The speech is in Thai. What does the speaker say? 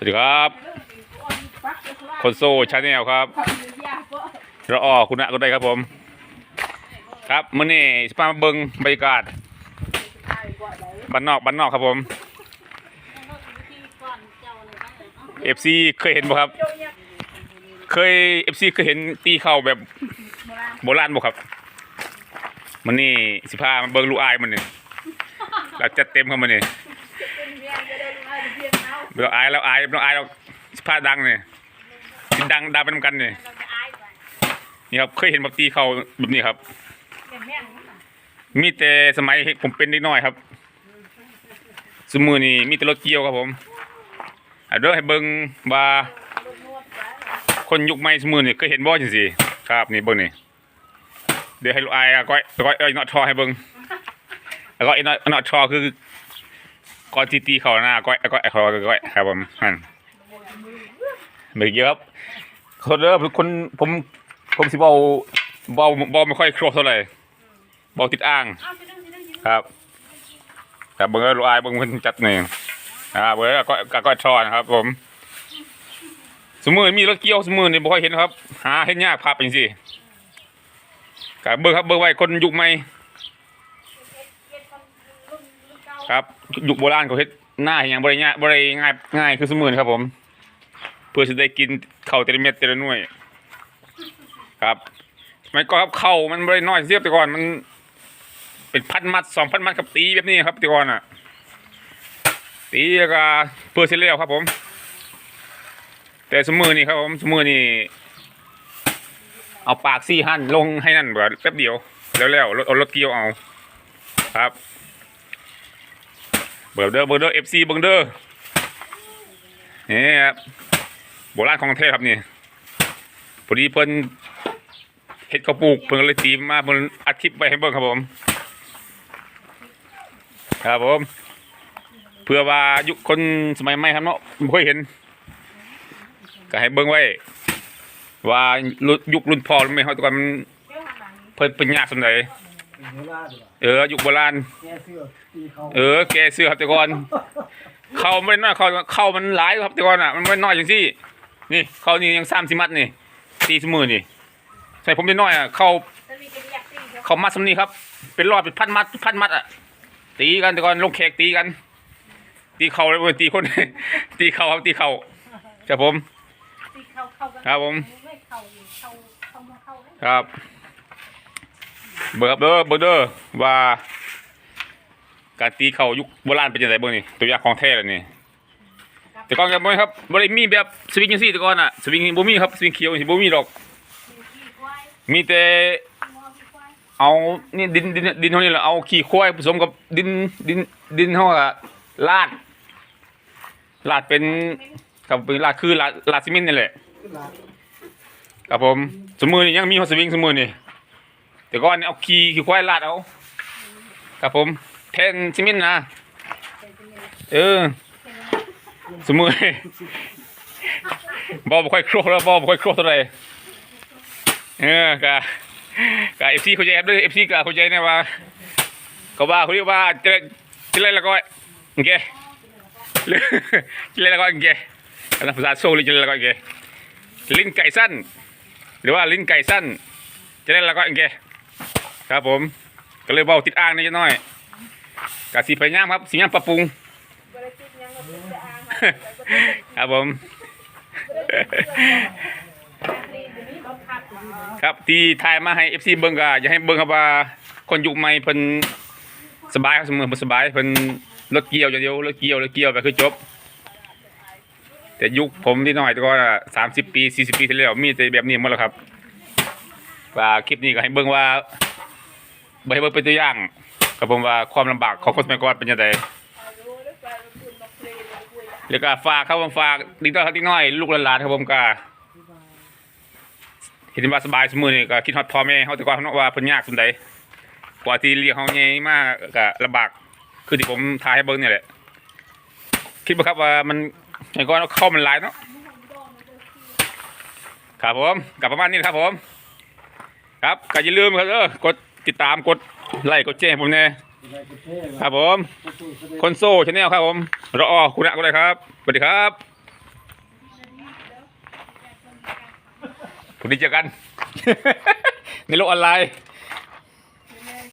สวัสดีครับ คนโซ่ชาแนลครับเราออคุณะก็ได้ครับผม ครับมื่อนี้สปามาเบิงบรรยากาศบ้านนอกบ้านนอกครับผมเอฟซีเคยเห็นบ่ครับ เคยเอฟซีเคยเห็นตีเข่าแบบโบราณบ่ครับมันนี่สิพามาเบิงลูกอายมันนี่เราจัดเต็มครับมันนี่ เราอายเราอายเราอายเราสิพาดังเนี่ยดังดังไปนกันเนี่ยนี่ครับเคยเห็นแบบตีเข่าแบบนี้ครับมีแต่สมัยผมเป็นเด็กน้อยครับ สมือนี่มีแต่รถเกี่ยวครับผมอะเดี๋ยวให้เบิ่งว่าคนยุคใหม่สมือนี่เคยเห็นบ่จังซี่ครับนี่เบิ่งนี่เดี๋ยวให้ลูกอายอะก้อยก้อยเอ้ยนอทอให้เบิ่งแล้วก็ไอ้นอทนอทอคือ ก่อนที่ตีเขาหน้าก้อยก้อยเขาก้อยครับผมนั่นเมื่อกี้ครับขอโทษเด้อคนผมผมสิเบาเบาเบาไม่ค่อยครบเท่าไหร่บอกติดอ่าง ครับครับเบิ้งลูอายเบิ้งเพิ่นจัดหนึ่งอ่าเบิ้งก็ก็ก็ชอนครับ ผม สมือมีรถเกี่ยวสมือนี่บ่ค่อยเห็นครับ หาเห็นยากภาพจังซี่ครับเบิ้งครับเบิ้งไว้คนยุคใหม่ ครับยุคโบราณเขาเฮ็ดหน้าเฮ็ดหยังบ่ได้ง่ายบ่ได้ง่ายง่ายคือสมือนครับผม เพื่อสิได้กินเข้าวแต่ละเม็ดแต่ละหน่วย ครับสมัยก่อนครับเข่ามันไม่ได้น้อยเสียบแต่ก่อนมัน เป็นพันมัดสองพันมัดกับตีแบบนี้ครับแต่ก่อนอะ ตีก็เพื่อเสร็จแล้วครับผม แต่สมือนี่ครับผมสมือนี่เอาปากซี่หั่นลงให้นั่นเบิดแป๊บเดียวแล้วแล้วรถเอารถเกี่ยวเอา ครับ เบิร์เดอร์เบิร์เดอร์เอฟซีเบิร์เดอร์นี่ครับโบราณของเทพครับนี่พอดีเพิ่นเห็ดข้าวปลูกเพิ่นเลยตีมาเพิ่นอัดคลิปไว้ให้เบิ่งครับผม ครับผมเพื่อว่ายุคคนสมัยใหม่ครับเนาะไม่ค่อยเห็น ก็ให้เบิ่งไว้ ว่ารุ่นยุครุ่นพ่อรุ่นแม่เขาแตะกอนมันเพิ่นเป็นยากสำใด เวลาดีกว่าเออยุคโบราณแกเสื้อตีเขาเออแกเสื้อครับแต่ก่อนเข้าไม่ได้น้อยเข้าเข้ามันหลายครับแต่ก่อนอะมันไม่น้อยอย่างที่นี่เข้านี่ยังสามสิมัดนี่ตีสมือนี่ใส่ผมได้น้อยอะเข้าเขามัดสำนีครับ เป็นรอบเป็นพันมัดพันมัดอะตีกันแต่ก่อนลงแขกตีกัน ตีเข่าเลยเว้ยตีคน ตีเข่าครับตีเข่าครับผมครับผมครับ เบอร์เบอร์เบอร์เดอร์ว่า การตีเข่ายุคโบราณเป็นยังไงบ้างนี่ตัวอย่างของแท้เลยนี่แต่ก่อนกันบ่ครับบ่ได้มีแบบสวิงจังซี่แต่ก่อนอะสวิงบ่มีครับสวิงเขียวนี่บ่มีดอก มีแต่เอานี่ดินดินดินเท่านี้แหละเอาขี้ควายผสมกับดินดินดินเท่ากับลาดลาดเป็นกับเป็นลาดคือลาดลาดซีเมนต์นี่แหละครับผมสมมือนี่ยังมีฮอสวิงสมมือนี่ แต่ก่อนนี่เอาขี้ขี้ควายลาดเอาครับผมแทนซีเมนต์นะเออสมมือนี่บอบ่ค่อยครบแล้วบอบ่ค่อยครบเท่าไหร่เออกะกเอฟซีเขาใจครับด้วยเอฟซีกับเขาใจเนี่ยว่าเขาว่าเขาเรียกว่าจะจะเล่นแล้วก็โอเคจะเล่นแล้วก็โอเคภาษาโซ่เลยจะเล่นแล้วก็โอเคลิ้นไก่สั้น หรือว่าลิ้นไก่สั้นจะเล่นแล้วก็โอเค ครับผม ก็เลยเบาติดอ่างนิดหน่อยกับสีพยายามครับสียายามปรับปรุงครับผม ครับที่ถ่ายมาให้ FC เบิ่งก็อยากให้เบิ่งครับว่าคนยุคใหม่เพิ่นสบายครับเสมอเพิ่นสบายเพิ่นรถเกี่ยวอย่างเดียวรถเกี่ยวรถเกี่ยวไปคือจบ แต่ยุคผมที่น้อยก็สามสิบปีสี่สิบปีที่แล้วมีแต่แบบนี้หมดแล้วครับว่าคลิปนี้ก็ให้เบิ่งว่า บ่ให้เบิ่งเป็นตัวอย่างกับผมว่าความลำบากของคนสมัยก่อนเป็นยังไงแล้วก็ฝากครับผมฝากดิ้งต้อครับดิ้งน้อยลูกหลานๆครับผมก็เห็นว่าสบายสมือนี่ก็คิดฮอดพ่อแม่เขาแต่ก่อนเนาะว่าเพิ่นยากสุดใดกว่าที่เลี้ยงเขาใหญ่มากก็ลำบากคือที่ผมทายให้เบิ่งนี่ยแหละคิดบ่ครับว่ามันไอ้ก่อนเข้ามันหลายเนาะครับผมกับประมาณนี้ครับผม ครับก็อย่าลืมครับเด้อกด ติดตามกดไลค์กดแชร์ผมแน่ครับผมคอนโซ่ชาแนลครับผมรอคุณอะก็ได้ครับสวัสดีครับพรุ่งนี้เจอกัน ในโลกออนไลน์